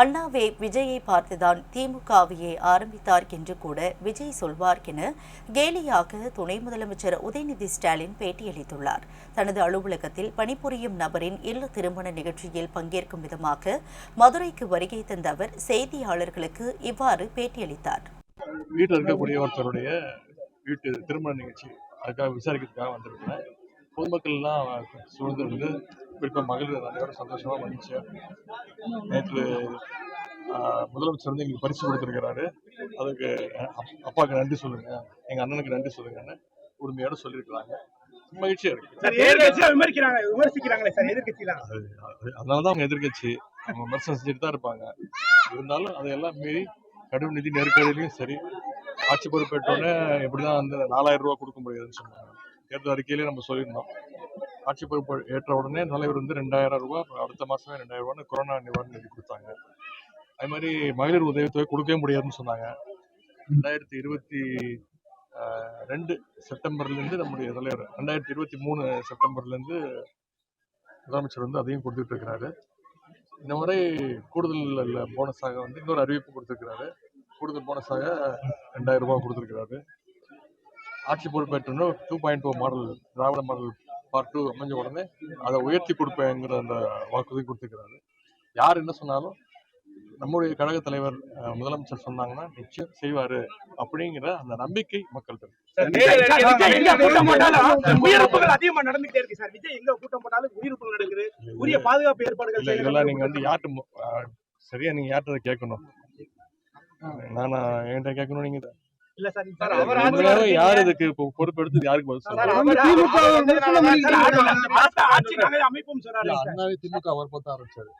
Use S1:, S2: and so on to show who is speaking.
S1: அண்ணாவே விஜயை பார்த்துதான் திமுகவையே ஆரம்பித்தார் என்று கூட விஜய் சொல்வார் என கேலியாக துணை முதலமைச்சர் உதயநிதி ஸ்டாலின் பேட்டியளித்துள்ளார். தனது அலுவலகத்தில் பணிபுரியும் நபரின் இல்ல திருமண நிகழ்ச்சியில் பங்கேற்கும் விதமாக மதுரைக்கு வருகை தந்த அவர் செய்தியாளர்களுக்கு இவ்வாறு பேட்டியளித்தார்.
S2: வீட்டில் இருக்கக்கூடிய ஒருத்தருடைய வீட்டு திருமண நிகழ்ச்சி அதுக்காக விசாரிக்கிறதுக்காக வந்திருக்கிறேன். பொதுமக்கள்லாம் சூழ்ந்து குறிப்பாக மகளிர் அனைவரும் சந்தோஷமா மகிழ்ச்சியா நேற்று முதலமைச்சர் வந்து எங்களுக்கு பரிசு கொடுத்துருக்கிறாரு. அதுக்கு அப்- அப்பாவுக்கு நன்றி சொல்லுங்க. எங்க அண்ணனுக்கு நன்றி சொல்லுங்கன்னு உரிமையோட சொல்லியிருக்கிறாங்க. மகிழ்ச்சியா இருக்கு. அதனாலதான் அவங்க எதிர்க்கட்சி அவங்க விமர்சனம் செஞ்சுட்டு தான் இருப்பாங்க. இருந்தாலும் அதையெல்லாம் மீறி கடும் நிதி நெருக்கடியிலையும் சரி ஆட்சி பொறுப்பேற்றோடனே எப்படிதான் வந்து நாலாயிரம் ரூபாய் கொடுக்க முடியாதுன்னு சொன்னாங்க. தேர்தல் அறிக்கையிலே நம்ம சொல்லியிருந்தோம். ஆட்சி பொறுப்பு ஏற்ற உடனே தலைவர் வந்து ரெண்டாயிரம் ரூபாய் அடுத்த மாசமே ரெண்டாயிரம் ரூபான்னு கொரோனா நிவாரண நிதி கொடுத்தாங்க. அது மாதிரி மகளிர் உதவித்தொகை கொடுக்கவே முடியாதுன்னு சொன்னாங்க. ரெண்டாயிரத்தி இருபத்தி ரெண்டு செப்டம்பர்லேருந்து நம்முடைய தலைவர் ரெண்டாயிரத்தி இருபத்தி மூணு செப்டம்பர்லேருந்து முதலமைச்சர் வந்து அதையும் கொடுத்துட்டு இருக்கிறாரு. இந்த முறை கூடுதல் போனஸாக வந்து இன்னொரு அறிவிப்பு கொடுத்துருக்கிறாரு. கூடுதல் போனஸாக ரெண்டாயிரம் ரூபாய் கொடுத்துருக்கிறாரு. ஆட்சி பொறுப்பேற்றோன்னு two point two model Dravida model part two அமைஞ்ச உடனே அதை உயர்த்தி கொடுப்பேங்கிற அந்த வாக்குறுதி கொடுத்துருக்கிறாரு. யார் என்ன சொன்னாலும் நம்முடைய கழக தலைவர் முதலமைச்சர் சொன்னாங்கன்னா நிச்சயம் செய்வாரு அப்படிங்கிற அந்த நம்பிக்கை மக்கள் தரும்
S3: சார், விஜய் எங்க கூட்டம் போட்டாலும் உயிரிழப்புகள் அதிகமா நடந்துகிட்டே இருக்கு சார். விஜய் எங்க கூட்டம் போட்டாலும் உயிரிழப்புகள் நடக்குது. உரிய பாதுகாப்பு ஏற்பாடுகள்
S2: இதெல்லாம் நீங்க வந்து அஹ், சரியா நீங்க யார்கிட்ட கேட்கணும்? நானா என்கிட்ட கேட்கணும் நீங்க யார் இதுக்கு பொறுப்பெடுத்து யாருக்கு
S4: திமுக
S3: அமைப்பும்
S2: திமுக அவர் பார்த்து ஆரம்பிச்சாரு